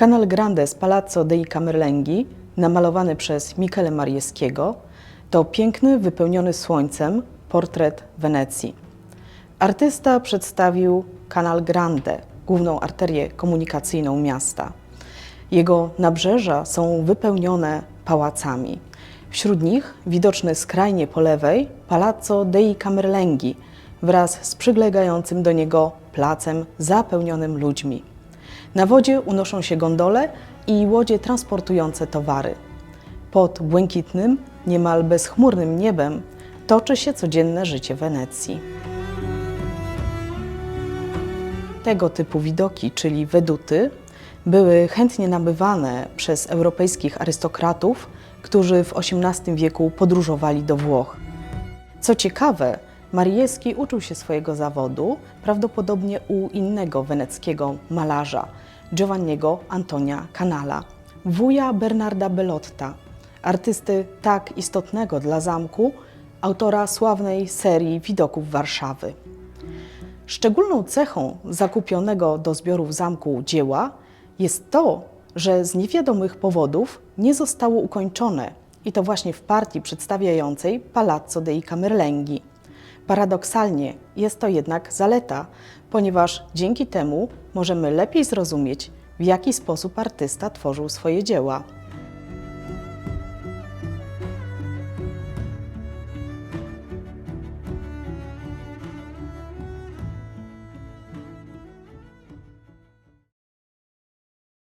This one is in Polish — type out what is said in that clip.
Canal Grande z Palazzo dei Camerlenghi, namalowany przez Michele Marieskiego, to piękny, wypełniony słońcem portret Wenecji. Artysta przedstawił Canal Grande, główną arterię komunikacyjną miasta. Jego nabrzeża są wypełnione pałacami. Wśród nich widoczny skrajnie po lewej Palazzo dei Camerlenghi wraz z przylegającym do niego placem zapełnionym ludźmi. Na wodzie unoszą się gondole i łodzie transportujące towary. Pod błękitnym, niemal bezchmurnym niebem toczy się codzienne życie Wenecji. Tego typu widoki, czyli weduty, były chętnie nabywane przez europejskich arystokratów, którzy w XVIII wieku podróżowali do Włoch. Co ciekawe, Mariecki uczył się swojego zawodu prawdopodobnie u innego weneckiego malarza, Giovanniego Antonia Canala, wuja Bernarda Bellotta, artysty tak istotnego dla zamku, autora sławnej serii widoków Warszawy. Szczególną cechą zakupionego do zbiorów zamku dzieła jest to, że z niewiadomych powodów nie zostało ukończone i to właśnie w partii przedstawiającej Palazzo dei Camerlenghi. Paradoksalnie jest to jednak zaleta, ponieważ dzięki temu możemy lepiej zrozumieć, w jaki sposób artysta tworzył swoje dzieła.